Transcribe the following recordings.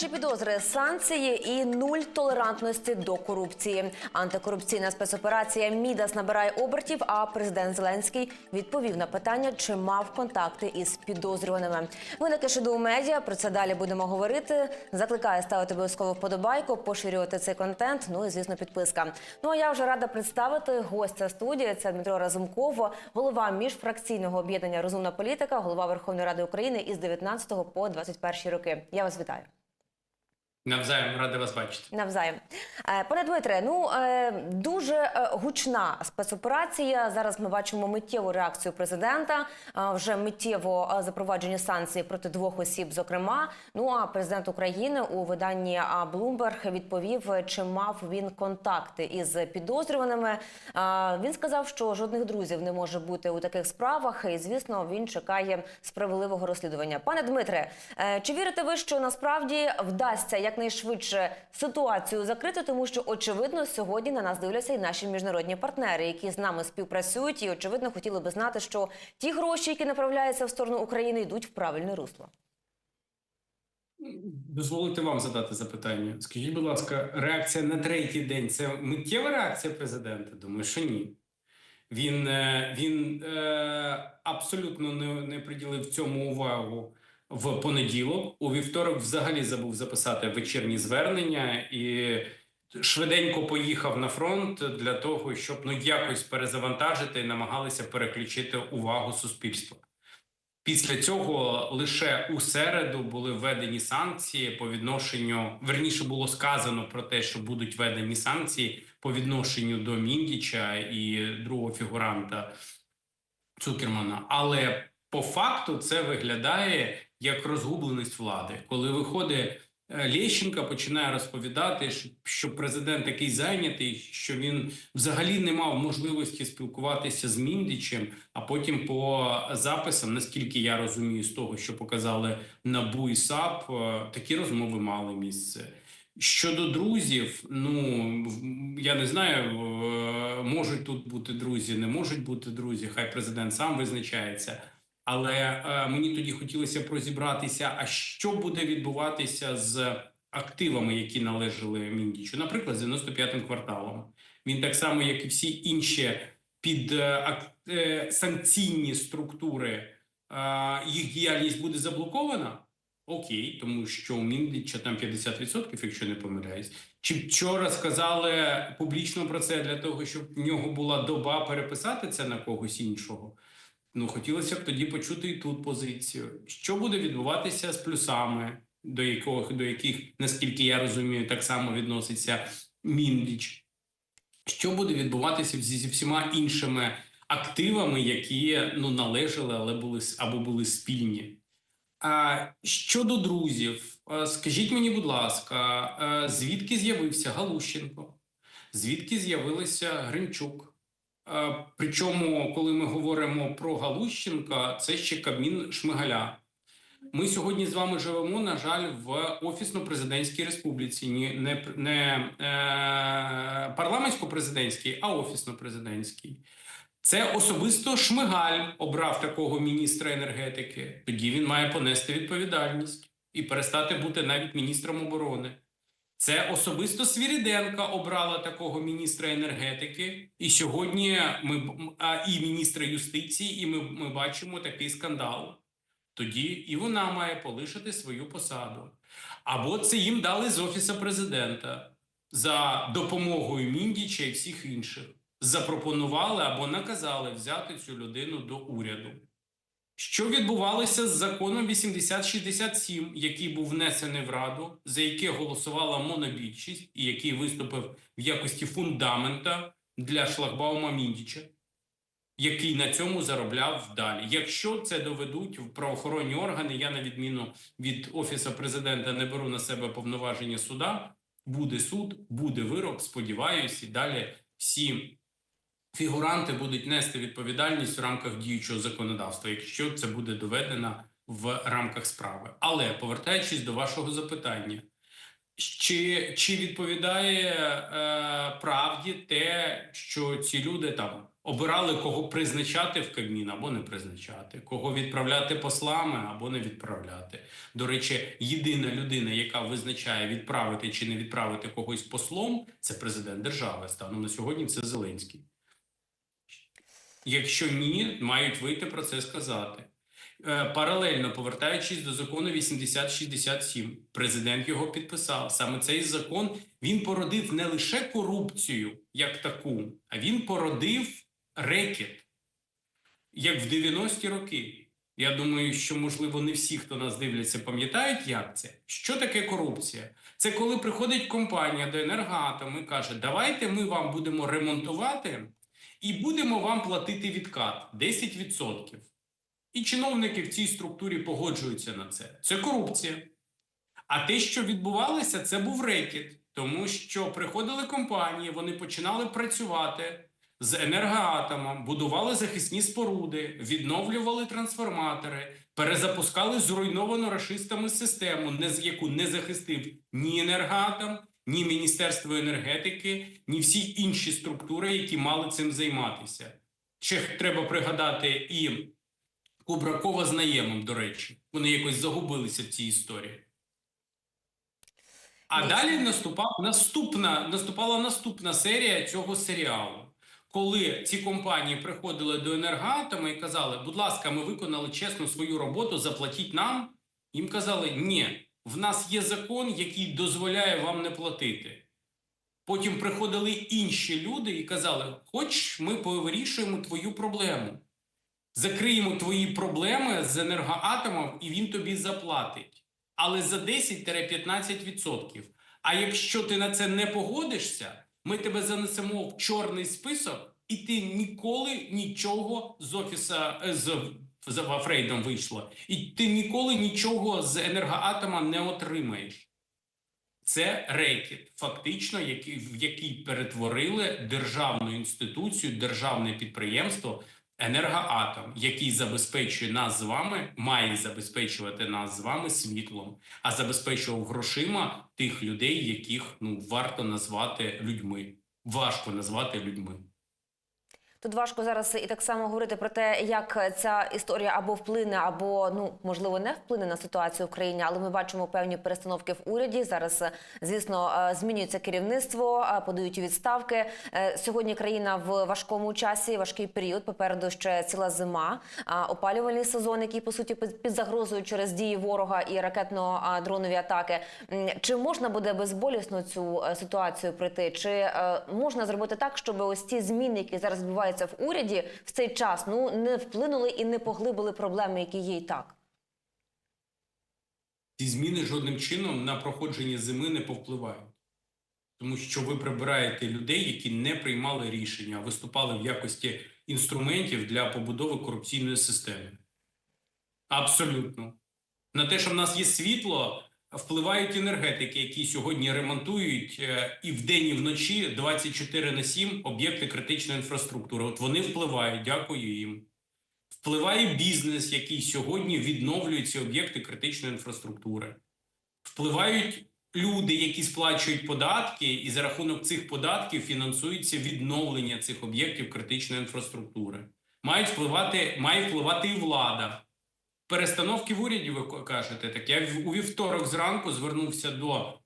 Перші підозри санкції і нуль толерантності до корупції. Антикорупційна спецоперація Мідас набирає обертів. А президент Зеленський відповів на питання, чи мав контакти із підозрюваними. Виникли шеду у медіа. Про це далі будемо говорити. Закликаю ставити обов'язково вподобайку, поширювати цей контент. Ну і звісно, підписка. Ну а я вже рада представити гостя студії. Це Дмитро Разумков, голова міжфракційного об'єднання Розумна політика, голова Верховної Ради України із 19 по 21 роки. Я вас вітаю. Навзаєм радий вас бачити. Навзаєм. Е, Пане Дмитре, ну е, дуже е, гучна спецоперація. Зараз ми бачимо миттєву реакцію президента. Вже миттєво запроваджені санкції проти двох осіб. Зокрема, ну а президент України у виданні Bloomberg відповів, чи мав він контакти із підозрюваними. Він сказав, що жодних друзів не може бути у таких справах, і звісно, він чекає справедливого розслідування. Пане Дмитре, чи вірите ви, що насправді вдасться якнайшвидше ситуацію закрити, тому що очевидно сьогодні на нас дивляться і наші міжнародні партнери, які з нами співпрацюють, і очевидно хотіли би знати, що ті гроші, які направляються в сторону України, йдуть в правильне русло. Дозволите вам задати запитання. Скажіть, будь ласка, реакція на третій день це миттєва реакція президента? Думаю, що ні. Він, е, він е, абсолютно не, не приділив цьому увагу в понеділок. У вівторок взагалі забув записати вечірні звернення і швиденько поїхав на фронт для того, щоб ну якось перезавантажити і намагалися переключити увагу суспільства. Після цього лише у середу були введені санкції по відношенню. Верніше було сказано про те, що будуть введені санкції по відношенню до Міндіча і другого фігуранта Цукермана. Але по факту це виглядає як розгубленість влади, коли виходить. е, Лещенка починає розповідати, що- президент такий зайнятий, що він взагалі не мав можливості спілкуватися з Міндічем. А потім по записам, наскільки я розумію, з того, що показали НАБУ і САП, е, такі розмови мали місце. Щодо друзів, ну я не знаю, е, можуть тут бути друзі, не можуть бути друзі. Хай президент сам визначається. Але е, мені тоді хотілося б розібратися, а що буде відбуватися з активами, які належали Міндічу, наприклад, з 95-м кварталом. Він так само, як і всі інші під е, е, санкційні структури, їх діяльність буде заблокована. Окей, тому що у Міндіча там 50%, якщо не помиляюсь. Чи вчора сказали публічно про це для того, щоб в нього була доба переписати це на когось іншого? Ну, хотілося б тоді почути і тут позицію. Що буде відбуватися з плюсами, до якого до яких, наскільки я розумію, так само відноситься Міндіч? Що буде відбуватися зі всіма іншими активами, які ну належали, але були або були спільні? А щодо друзів, скажіть мені, будь ласка, звідки з'явився Галущенко? Звідки з'явилася Гринчук? А, Причому, коли ми говоримо про Галущенка, це ще Кабмін Шмигаля. Ми сьогодні з вами живемо, на жаль, в офісно-президентській республіці, не, не е, парламентсько-президентській, а офісно-президентській. Це особисто Шмигаль обрав такого міністра енергетики. Тоді він має понести відповідальність і перестати бути навіть міністром оборони. Це особисто Свіріденка обрала такого міністра енергетики, і сьогодні ми а, і міністра юстиції, і ми, ми бачимо такий скандал. Тоді і вона має полишити свою посаду. Або це їм дали з офісу президента за допомогою Міндіча і всіх інших. Запропонували або наказали взяти цю людину до уряду. Що відбувалося з законом 8067, який був внесений в Раду, за яке голосувала монобільшість, і який виступив в якості фундамента для шлагбаума Міндіча, який на цьому заробляв далі. Якщо це доведуть в правоохоронні органи, я на відміну від офісу президента не беру на себе повноваження суда. Буде суд, буде вирок. Сподіваюся, і далі всі фігуранти будуть нести відповідальність в рамках діючого законодавства, якщо це буде доведено в рамках справи. Але повертаючись до вашого запитання, Чи, чи відповідає е, правді те, що ці люди там обирали кого призначати в Кабмін або не призначати, кого відправляти послами або не відправляти? До речі, єдина людина, яка визначає відправити чи не відправити когось послом, це президент держави. Станом на сьогодні це Зеленський. Якщо ні, мають вийти про це сказати. Е, Паралельно повертаючись до закону 8067, президент його підписав. Саме цей закон він породив не лише корупцію як таку, а він породив рекет, як в 90-ті роки. Я думаю, що можливо не всі, хто нас дивляться, пам'ятають, як це. Що таке корупція? Це коли приходить компанія до енергоатому і каже: Давайте ми вам будемо ремонтувати і будемо вам платити відкат 10%. І чиновники в цій структурі погоджуються на це. Це корупція. А те, що відбувалося, це був рекет, тому що приходили компанії, вони починали працювати з енергоатомом, будували захисні споруди, відновлювали трансформатори, перезапускали зруйновану рашистами систему, яку не захистив ні енергоатом, ні Міністерство енергетики, ні всі інші структури, які мали цим займатися. Ще треба пригадати і Кубракова з наємом, до речі. Вони якось загубилися в цій історії. А далі наступав наступна, наступала наступна серія цього серіалу, коли ці компанії приходили до енергоатома і казали: будь ласка, ми виконали чесно свою роботу, заплатіть нам. Їм казали, ні, в нас є закон, який дозволяє вам не платити. Потім приходили інші люди і казали: хоч ми повирішуємо твою проблему закриємо твої проблеми з енергоатомом, і він тобі заплатить. Але за 10-15%. А якщо ти на це не погодишся, ми тебе занесемо в чорний список, і ти ніколи нічого з офіса е, з, з Фрейдом вийшло, і ти ніколи нічого з енергоатома не отримаєш. Це рекет, фактично, який, в який перетворили державну інституцію, державне підприємство енергоатом, який забезпечує нас з вами, має забезпечувати нас з вами світлом, а забезпечував грошима тих людей, яких ну варто назвати людьми. Важко назвати людьми. Тут важко зараз і так само говорити про те, як ця історія або вплине, або ну можливо не вплине на ситуацію в країні, але ми бачимо певні перестановки в уряді. Зараз, звісно, е, змінюється керівництво, е, подають відставки. Е, Сьогодні країна в важкому часі, важкий період. Попереду ще ціла зима, опалювальний сезон, який по суті під загрозою через дії ворога і ракетно-дронові атаки. Чи можна буде безболісно цю ситуацію пройти? Чи можна зробити так, щоб ось ці зміни, які зараз відбуваються в уряді в цей час, ну не вплинули і не поглибили проблеми, які є і так? Ці зміни жодним чином на проходження зими не повпливають. Тому що ви прибираєте людей, які не приймали рішення, а виступали в якості інструментів для побудови корупційної системи. Абсолютно. На те, що в нас є світло, впливають енергетики, які сьогодні ремонтують е, і вдень, і вночі 24 на 7 об'єкти критичної інфраструктури. От вони впливають, дякую їм. Впливає бізнес, який сьогодні відновлює ці об'єкти критичної інфраструктури. Впливають люди, які сплачують податки, і за рахунок цих податків фінансується відновлення цих об'єктів критичної інфраструктури. Мають впливати, має впливати і влада. Перестановки в уряді, ви кажете, так я у вівторок зранку звернувся до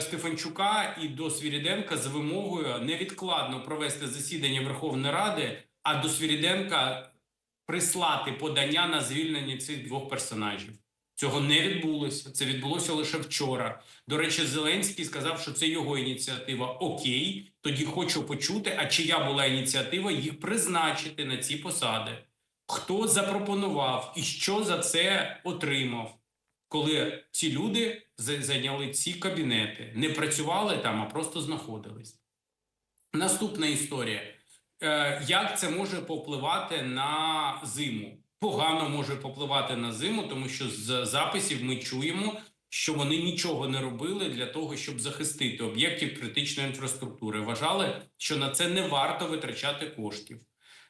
Стефанчука і до Свіріденка з вимогою невідкладно провести засідання Верховної Ради, а до Свіріденка прислати подання на звільнення цих двох персонажів. Цього не відбулося. Це відбулося лише вчора. До речі, Зеленський сказав, що це його ініціатива. Окей, тоді хочу почути, а чия була ініціатива їх призначити на ці посади. Хто запропонував і що за це отримав, коли ці люди зайняли ці кабінети, не працювали там, а просто знаходились. Наступна історія. Е, Як це може попливати на зиму? Погано може попливати на зиму, тому що з записів ми чуємо, що вони нічого не робили для того, щоб захистити об'єктів критичної інфраструктури. Вважали, що на це не варто витрачати коштів.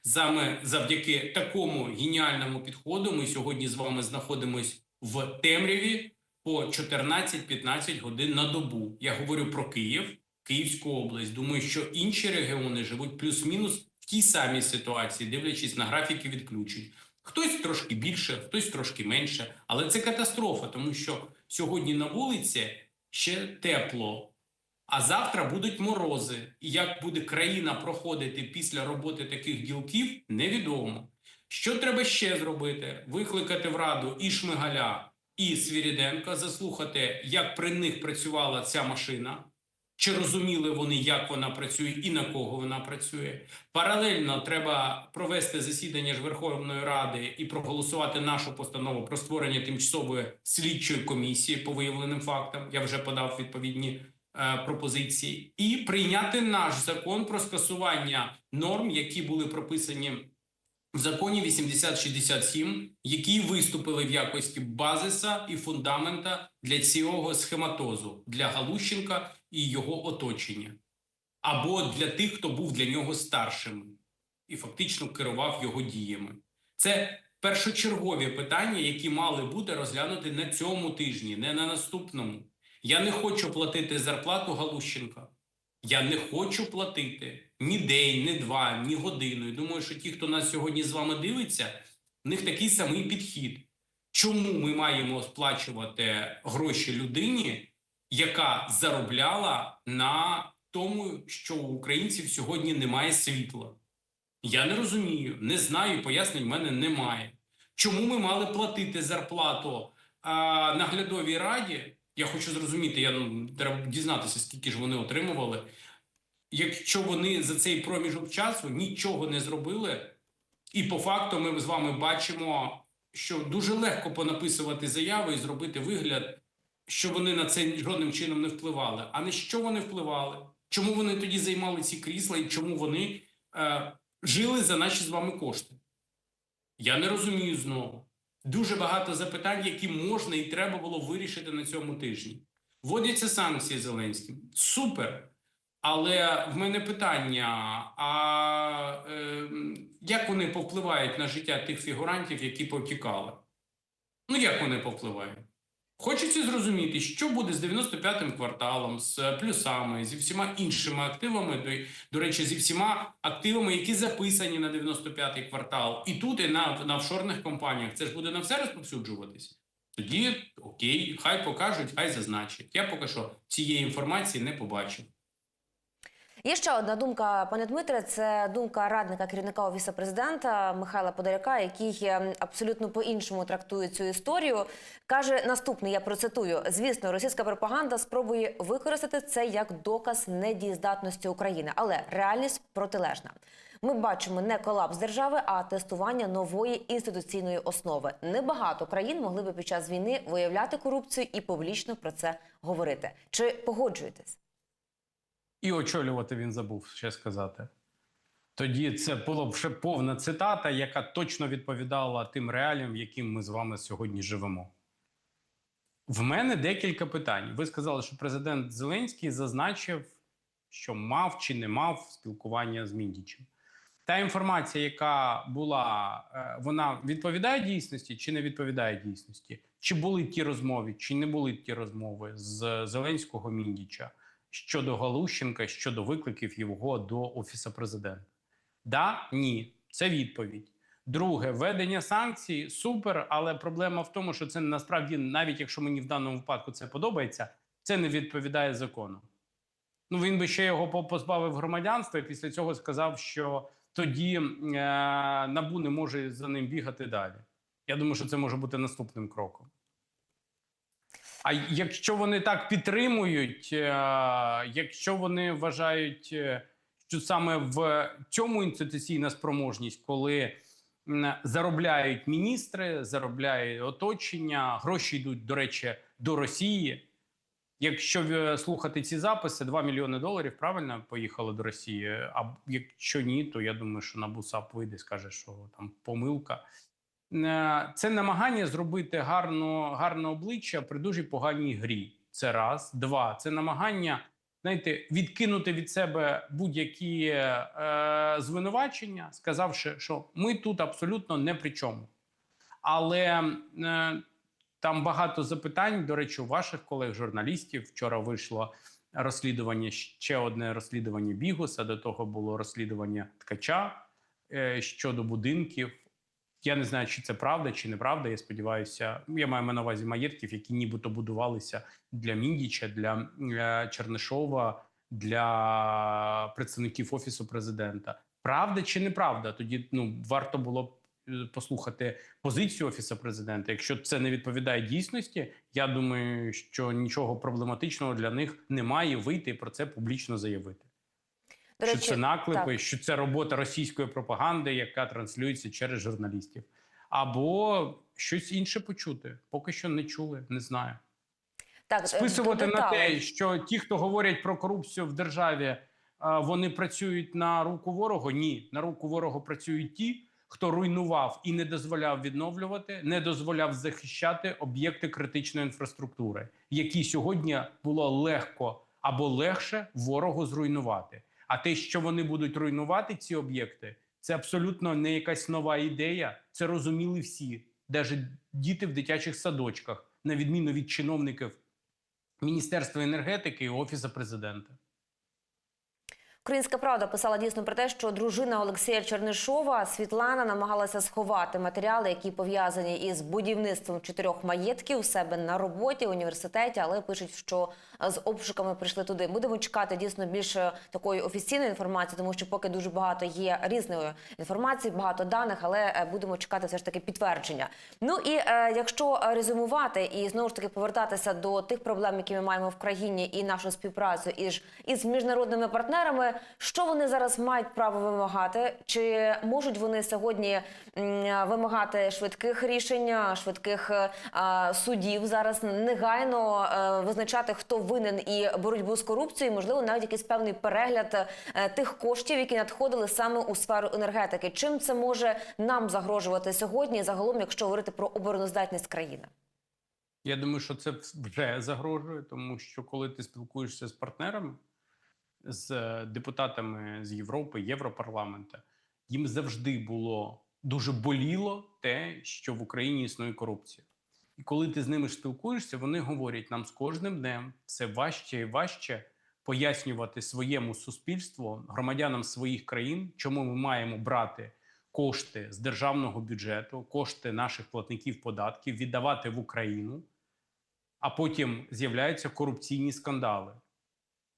Саме завдяки такому геніальному підходу ми сьогодні з вами знаходимось в темряві по 14-15 годин на добу. Я говорю про Київ, Київську область. Думаю, що інші регіони живуть плюс-мінус в тій самій ситуації, дивлячись на графіки відключень. Хтось трошки більше, хтось трошки менше, але це катастрофа, тому що сьогодні на вулиці ще тепло. А завтра будуть морози. І як буде країна проходити після роботи таких ділків, невідомо. Що треба ще зробити? Викликати в раду і Шмигаля, і Свіріденка, заслухати, як при них працювала ця машина, чи розуміли вони, як вона працює і на кого вона працює. Паралельно треба провести засідання ж Верховної Ради і проголосувати нашу постанову про створення тимчасової слідчої комісії по виявленим фактам. Я вже подав відповідні пропозиції, і прийняти наш закон про скасування норм, які були прописані в законі 8067, які виступили в якості базиса і фундамента для цього схематозу для Галущенка і його оточення, або для тих, хто був для нього старшим і фактично керував його діями. Це першочергові питання, які мали бути розглянуті на цьому тижні, не на наступному. Я не хочу платити зарплату Галущенка. Я не хочу платити ні день, ні два, ні годину. І думаю, що ті, хто нас сьогодні з вами дивиться, в них такий самий підхід. Чому ми маємо сплачувати гроші людині, яка заробляла на тому, що у українців сьогодні немає світла? Я не розумію, не знаю, пояснень в мене немає. Чому ми мали платити зарплату а, наглядовій раді? Я хочу зрозуміти, я ну, треба дізнатися, скільки ж вони отримували. Якщо вони за цей проміжок часу нічого не зробили, і по факту ми з вами бачимо, що дуже легко понаписувати заяви і зробити вигляд, що вони на це жодним чином не впливали. А на що вони впливали? Чому вони тоді займали ці крісла і чому вони е, жили за наші з вами кошти? Я не розумію знову. Дуже багато запитань, які можна і треба було вирішити на цьому тижні. Вводяться санкції Зеленським. Супер. Але в мене питання: а е, як вони повпливають на життя тих фігурантів, які повтікали? Ну, як вони повпливають? Хочеться зрозуміти, що буде з 95-м кварталом, з плюсами, зі всіма іншими активами, до, до речі, зі всіма активами, які записані на 95-й квартал, і тут, і на, на офшорних компаніях. Це ж буде на все розповсюджуватись. Тоді окей, хай покажуть, хай зазначать. Я поки що цієї інформації не побачив. Є ще одна думка, пане Дмитре. Це думка радника керівника офісу президента Михайла Подоляка, який е, абсолютно по-іншому трактує цю історію. каже наступне: я процитую: звісно, російська пропаганда спробує використати це як доказ недієздатності України, але реальність протилежна. Ми бачимо не колапс держави, а тестування нової інституційної основи. Небагато країн могли би під час війни виявляти корупцію і публічно про це говорити. Чи погоджуєтесь? І очолювати він забув ще сказати. Тоді це було б ще повна цитата, яка точно відповідала тим реаліям, яким ми з вами сьогодні живемо. В мене декілька питань. Ви сказали, що президент Зеленський зазначив, що мав чи не мав спілкування з Міндічем. Та інформація, яка була, е, вона відповідає дійсності чи не відповідає дійсності? Чи були ті розмови, чи не були ті розмови з Зеленського Міндіча? Щодо Галущенка, щодо викликів його до офісу президента? Да, ні, це відповідь. Друге, введення санкцій супер, але проблема в тому, що це насправді, навіть якщо мені в даному випадку це подобається, це не відповідає закону. Ну він би ще його позбавив громадянства і після цього сказав, що тоді е, набу не може за ним бігати далі. Я думаю, що це може бути наступним кроком. А якщо вони так підтримують, е, якщо вони вважають, е, що саме в цьому інституційна спроможність, коли заробляють міністри, заробляє оточення, гроші йдуть, до речі, до Росії. Якщо е, слухати ці записи, 2 мільйони доларів правильно поїхали до Росії. А якщо ні, то я думаю, що НАБУ САП вийде, скаже, що там помилка. Е, Це намагання зробити гарно, гарне обличчя при дуже поганій грі. Це раз, два. Це намагання, знаєте, відкинути від себе будь-які е, звинувачення, сказавши, що ми тут абсолютно не при чому. Але е, Там багато запитань. До речі, у ваших колег-журналістів вчора вийшло розслідування ще одне розслідування Бігуса. До того було розслідування ткача е, щодо будинків. Я не знаю, чи це правда, чи неправда. Я сподіваюся, я маю на увазі маєтків, які нібито будувалися для Міндіча, для е, Чернишова, для представників офісу президента. Правда чи неправда? Тоді ну варто було б е, послухати позицію офісу президента. Якщо це не відповідає дійсності, я думаю, що нічого проблематичного для них немає вийти і про це публічно заявити. До що речі, це наклепи, так. що це робота російської пропагаганди, яка транслюється через журналістів, або щось інше почути. Поки що не чули, не знаю. Так, е, Списувати на те, що ті, хто говорять про корупцію в державі, вони працюють на руку ворогу. Ні, на руку ворогу працюють ті, хто руйнував і не дозволяв відновлювати, не дозволяв захищати об'єкти критичної інфраструктури, які сьогодні було легко або легше ворогу зруйнувати. А те, що вони будуть руйнувати ці об'єкти, це абсолютно не якась нова ідея. Це розуміли всі, навіть діти в дитячих садочках, на відміну від чиновників Міністерства енергетики і Офісу президента. Українська правда писала дійсно про те, що дружина Олексія Чернишова Світлана намагалася сховати матеріали, які пов'язані із будівництвом чотирьох маєтків у себе на роботі, університеті, але пишуть, що з обшуками прийшли туди. Будемо чекати дійсно більше такої офіційної інформації, тому що поки дуже багато є різної інформації, багато даних, але е, будемо чекати все ж таки підтвердження. Ну і е, якщо резюмувати і знову ж таки повертатися до тих проблем, які ми маємо в країні, і нашу співпрацю із, із міжнародними партнерами, що вони зараз мають право вимагати? Чи можуть вони сьогодні вимагати швидких рішень, швидких е, судів зараз негайно е, визначати, хто винен і боротьбу з корупцією, можливо, навіть якийсь певний перегляд е, тих коштів, які надходили саме у сферу енергетики. Чим це може нам загрожувати сьогодні? Загалом, якщо говорити про обороноздатність країни? Я думаю, що це вже загрожує, тому що коли ти спілкуєшся з партнерами, з е, депутатами з Європи, Європарламента, їм завжди було дуже боліло те, що в Україні існує корупція. І коли ти з ними спілкуєшся, вони говорять, нам з кожним днем все важче і важче пояснювати своєму суспільству, громадянам своїх країн, чому ми маємо брати кошти з державного бюджету, кошти наших платників податків, віддавати в Україну, а потім з'являються корупційні скандали,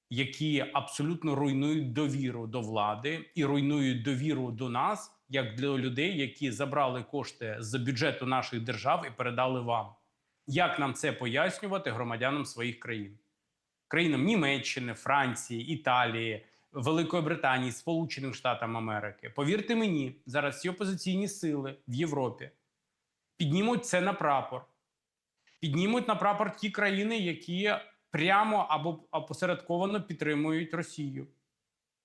які абсолютно руйнують довіру до влади і руйнують довіру до нас, як для людей, які забрали кошти з бюджету наших держав і передали вам. Як нам це пояснювати громадянам своїх країн? Країнам Німеччини, Франції, Італії, Великої Британії, Сполученим Штатам Америки. Повірте мені, зараз ці опозиційні сили в Європі піднімуть це на прапор, піднімуть на прапор ті країни, які прямо або опосередковано підтримують Росію.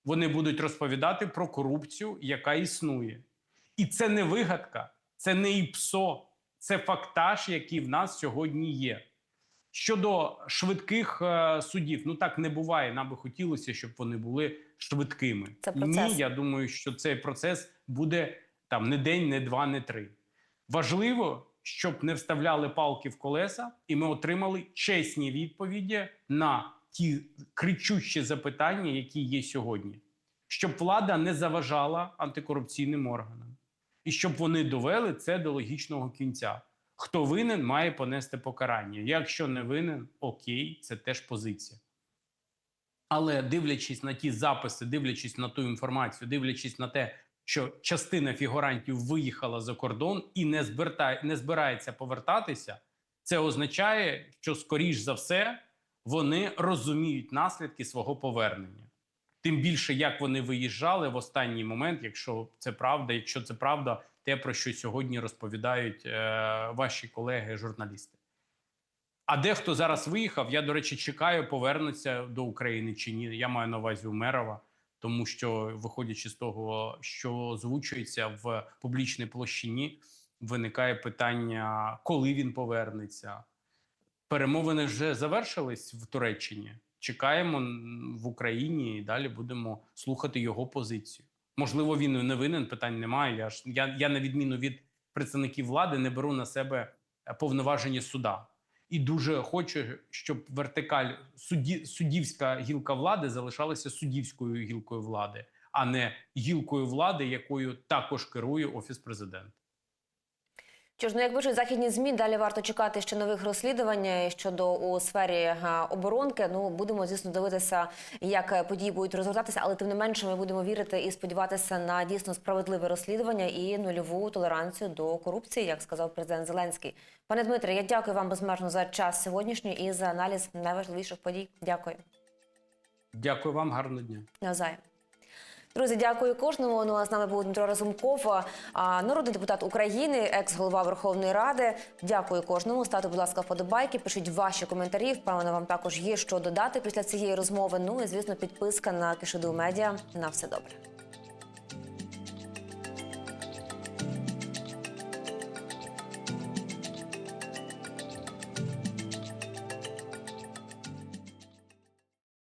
Вони будуть розповідати про корупцію, яка існує. І це не вигадка, це не ІПСО, це фактаж, який в нас сьогодні є. Щодо швидких е, судів, ну так не буває. Нам би хотілося, щоб вони були швидкими. Це процес. Ні, я думаю, що цей процес буде там не день, не два, не три. Важливо, щоб не вставляли палки в колеса, і ми отримали чесні відповіді на ті кричущі запитання, які є сьогодні, щоб влада не заважала антикорупційним органам, і щоб вони довели це до логічного кінця. Хто винен, має понести покарання. Якщо не винен, окей, це теж позиція. Але дивлячись на ті записи, дивлячись на ту інформацію, дивлячись на те, що частина фігурантів виїхала за кордон і не, зберта... не збирається повертатися, це означає, що, скоріш за все, вони розуміють наслідки свого повернення. Тим більше, як вони виїжджали в останній момент, якщо це правда, якщо це правда, те, про що сьогодні розповідають е, ваші колеги-журналісти. А дехто зараз виїхав, я, до речі, чекаю, повернуться до України чи ні. Я маю на увазі Умерова, тому що, виходячи з того, що озвучується в публічній площині, виникає питання, коли він повернеться. Перемовини вже завершились в Туреччині. Чекаємо в Україні і далі будемо слухати його позицію. Можливо, він не винен, питань немає. Я ж я, я на відміну від представників влади не беру на себе е, повноваження суда. І дуже хочу, щоб вертикаль судді, суддівська гілка влади залишалася суддівською гілкою влади, а не гілкою влади, якою також керує офіс президента. Що ж, ну як пишуть західні змі, далі варто чекати ще нових розслідувань е, щодо у сфері е, оборонки. Ну будемо звісно дивитися, як е, події будуть розгортатися, але тим не менше ми будемо вірити і сподіватися на дійсно справедливе розслідування і нульову толеранцію до корупції, як сказав президент Зеленський. Пане Дмитре, я дякую вам безмежно за час сьогоднішній і за аналіз найважливіших подій. Дякую. Дякую вам, гарного дня. Навзаєм. Друзі, дякую кожному. Ну а з нами був Дмитро Разумков, народний депутат України, екс-голова Верховної Ради. Дякую кожному. Ставте, будь ласка, вподобайки, пишіть ваші коментарі. Впевнена, вам також є що додати після цієї розмови. Ну і звісно, підписка на Кишиду Медіа. На все добре.